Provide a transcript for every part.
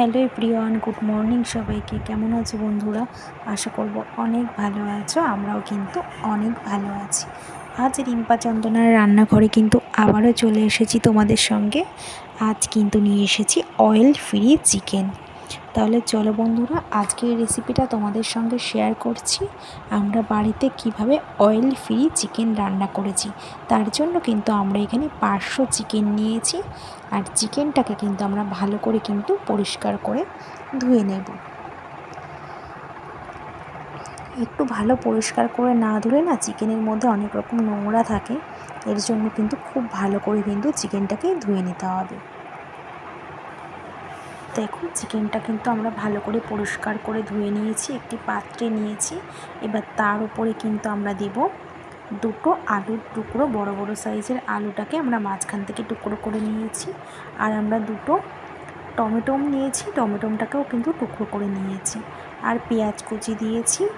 Hello Priyan good morning সবাইকে। কেমন আছো বন্ধুরা? আশা করব অনেক ভালো আছো, আমরাও কিন্তু অনেক ভালো আছি। আজ রিম্পা চন্দনার রান্নাঘরে কিন্তু আবারও চলে এসেছি তোমাদের সঙ্গে। আজ কিন্তু নিয়ে এসেছি অয়েল ফ্রি চিকেন তাহলে চলো বন্ধুরা, আজকের রেসিপিটা তোমাদের সঙ্গে শেয়ার করছি। আমরা বাড়িতে কীভাবে অয়েল ফ্রি চিকেন রান্না করেছি, তার জন্য কিন্তু আমরা এখানে পাঁচশো চিকেন নিয়েছি। আর চিকেনটাকে কিন্তু আমরা ভালো করে কিন্তু পরিষ্কার করে ধুয়ে নেব। একটু ভালো পরিষ্কার করে না ধুলে না চিকেনের মধ্যে অনেক রকম নোংরা থাকে, এর জন্য কিন্তু খুব ভালো করে কিন্তু চিকেনটাকে ধুয়ে নিতে হবে। দেখো চিকেনটা কিন্তু আমরা ভালো করে পরিষ্কার করে ধুয়ে নিয়েছি, একটি পাত্রে নিয়েছি। এবার তার উপরে কিন্তু আমরা দেব দুটো আলুর টুকরো, বড় বড় সাইজের আলুটাকে আমরা মাঝখান থেকে টুকরো করে নিয়েছি। আর আমরা দুটো টমেটোম নিয়েছি, টমেটোমটাকেও কিন্তু টুকরো করে নিয়েছি। আর পেঁয়াজ কুচি দিয়েছি।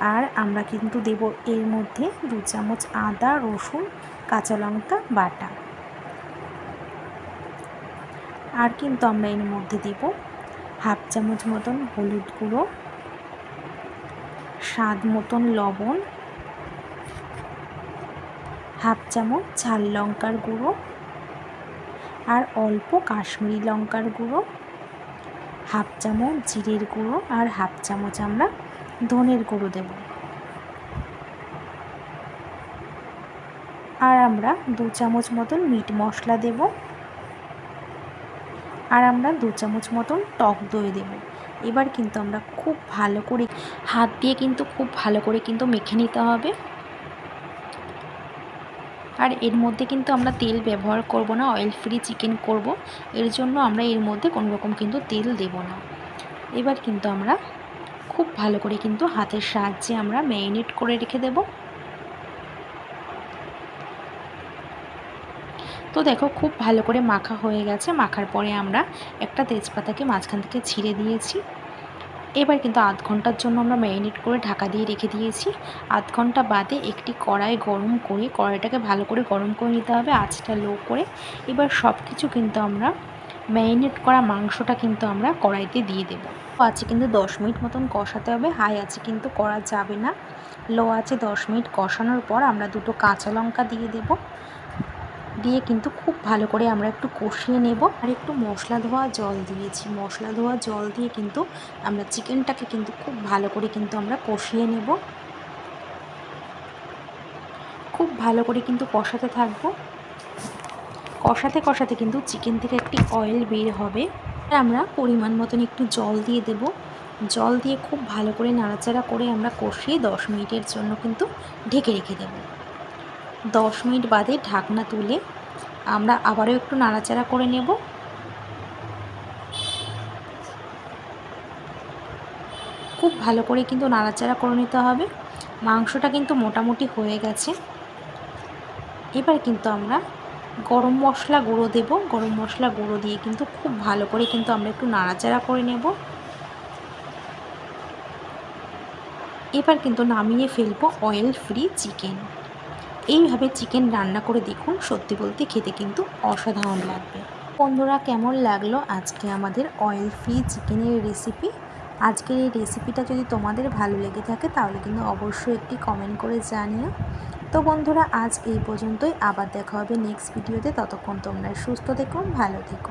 আর আমরা কিন্তু দেব এর মধ্যে দু চামচ আদা, রসুন, কাঁচা লঙ্কা, বাটা। আর কিন্তু আমরা এর মধ্যে দেব হাফ চামচ মতন হলুদ গুঁড়ো, স্বাদ মতন লবণ, হাফ চামচ ঝাল লঙ্কার গুঁড়ো আর অল্প কাশ্মীরি লঙ্কার গুঁড়ো, হাফ চামচ জিরের গুঁড়ো আর হাফ চামচ আমরা ধনের গুঁড়ো দেব। আর আমরা দু চামচ মতন মিট মশলা দেবো। আর আমরা দু চামচ মতন টক দই দেবো। এবার কিন্তু আমরা খুব ভালো করে হাত দিয়ে কিন্তু খুব ভালো করে কিন্তু মেখে নিতে হবে। আর এর মধ্যে কিন্তু আমরা তেল ব্যবহার করব না অয়েল ফ্রি চিকেন করব। এর জন্য আমরা এর মধ্যে কোনো রকম কিন্তু তেল দেব না। এবার কিন্তু আমরা খুব ভালো করে কিন্তু হাতের সাহায্যে আমরা ম্যারিনেট করে রেখে দেবো। তো দেখো, খুব ভালো করে মাখা হয়ে গেছে। মাখার পরে আমরা একটা তেজপাতাকে মাঝখান থেকে ছিঁড়ে দিয়েছি। এবার কিন্তু আধ ঘণ্টার জন্য আমরা ম্যারিনেট করে ঢাকা দিয়ে রেখে দিয়েছি। আধ ঘণ্টা বাদে একটি কড়াই গরম করে, কড়াইটাকে ভালো করে গরম করে নিতে হবে, আঁচটা লো করে। এবার সব কিছু কিন্তু আমরা ম্যারিনেট করা মাংসটা কিন্তু আমরা কড়াইতে দিয়ে দেবো। আছে কিন্তু দশ মিনিট মতন কষাতে হবে। হাই আছে কিন্তু করা যাবে না। লো আছে দশ মিনিট কষানোর পর আমরা দুটো কাঁচা লঙ্কা দিয়ে দেবো। দিয়ে কিন্তু খুব ভালো করে আমরা একটু কষিয়ে নেব আর একটু মশলা ধোয়া জল দিয়েছি। মশলা ধোয়া জল দিয়ে কিন্তু আমরা চিকেনটাকে কিন্তু খুব ভালো করে কিন্তু আমরা কষিয়ে নেব। খুব ভালো করে কিন্তু কষাতে থাকব। কষাতে কষাতে কিন্তু চিকেন থেকে একটি অয়েল বের হবে। আর আমরা পরিমাণ মতন একটু জল দিয়ে দেব। জল দিয়ে খুব ভালো করে নাড়াচাড়া করে আমরা কষিয়ে দশ মিনিটের জন্য কিন্তু ঢেকে রেখে দেবো। দশ মিনিট বাদে ঢাকনা তুলে আমরা আবারও একটু নাড়াচাড়া করে নেব। খুব ভালো করে কিন্তু নাড়াচাড়া করে নিতে হবে। মাংসটা কিন্তু মোটামুটি হয়ে গেছে। এবার কিন্তু আমরা গরম মশলা গুঁড়ো দেব। গরম মশলা গুঁড়ো দিয়ে কিন্তু খুব ভালো করে কিন্তু আমরা একটু নাড়াচাড়া করে নেব। এবার কিন্তু নামিয়ে ফেলব অয়েল ফ্রি চিকেন এইভাবে চিকেন রান্না করে দেখুন, সত্যি বলতে খেতে কিন্তু অসাধারণ লাগবে। বন্ধুরা, কেমন লাগল আজকে আমাদের অয়েল ফ্রি চিকেনের রেসিপি আজকের এই রেসিপিটা যদি তোমাদের ভালো লেগে থাকে, তাহলে কিন্তু অবশ্যই একটি কমেন্ট করে জানিও। তো বন্ধুরা, আজ এই পর্যন্তই। আবার দেখা হবে নেক্সট ভিডিওতে ততক্ষণ তোমরা সুস্থ থেকো, ভালো থেকো।